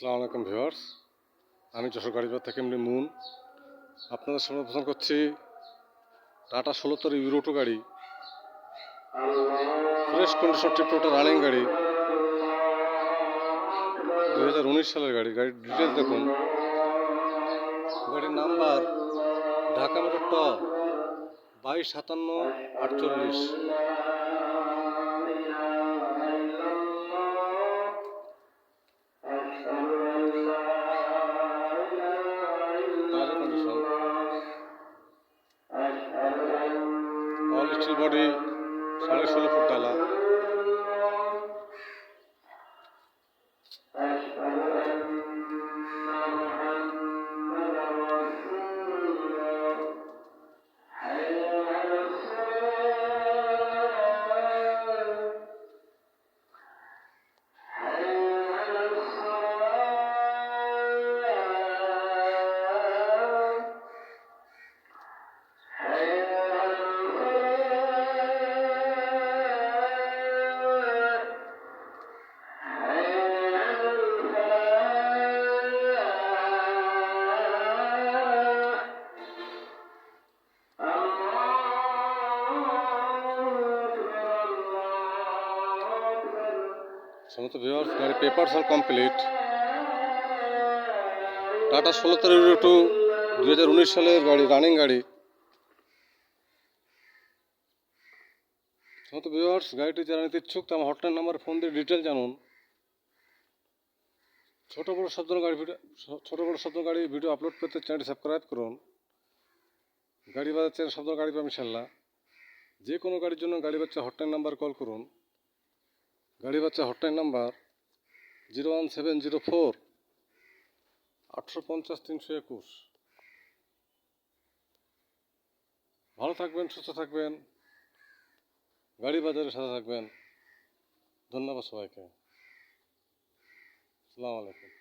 আসসালামু আলাইকুম আমি যশোর গাড়িবাজার থেকে এমনি মুন। আপনাদের সামনে প্রশ্ন করছি টাটা ষোলোতর ইউরোটো গাড়ি। ফ্রেশ কন্ডিশন ট্রিপটা রানিং গাড়ি। দু হাজার উনিশ সালের গাড়ি। গাড়ির ডিটেলস দেখুন। গাড়ির নাম্বার ঢাকা মেট্রো ট বাইশ সাতান্ন আটচল্লিশ। স্টিল সাড়ে ষোলো ফুট ডালা। সমস্ত ভিউয়ার্স গাড়ি পেপারস আর কমপ্লিট টাটা ষোলো তেরো টু দু হাজার উনিশ সালের গাড়ি রানিং গাড়ি। সমস্ত ভিউয়ার্স গাড়িটি যারা নিতে ইচ্ছুক তো আমার হটলাইন নাম্বার ফোন দিয়ে ডিটেল জানুন। ছোট বড় সব গাড়ি ভিডিও ছোট বড় সব গাড়ি ভিডিও আপলোড করতে চ্যানেলটি সাবস্ক্রাইব করুন। গাড়ি বাজার চ্যানেল সব গাড়ি পাবেন, ইনশাল্লাহ। যে কোনো গাড়ির জন্য গাড়ি বাচ্চা হটলাইন নাম্বার কল করুন। গাড়ি বাচ্চা hotline number zero one seven zero four আটশো পঞ্চাশ তিনশো একুশ। ভালো থাকবেন, সুস্থ থাকবেন। গাড়ি বাজারের সাথে থাকবেন। ধন্যবাদ সবাইকে। আসসালামু আলাইকুম।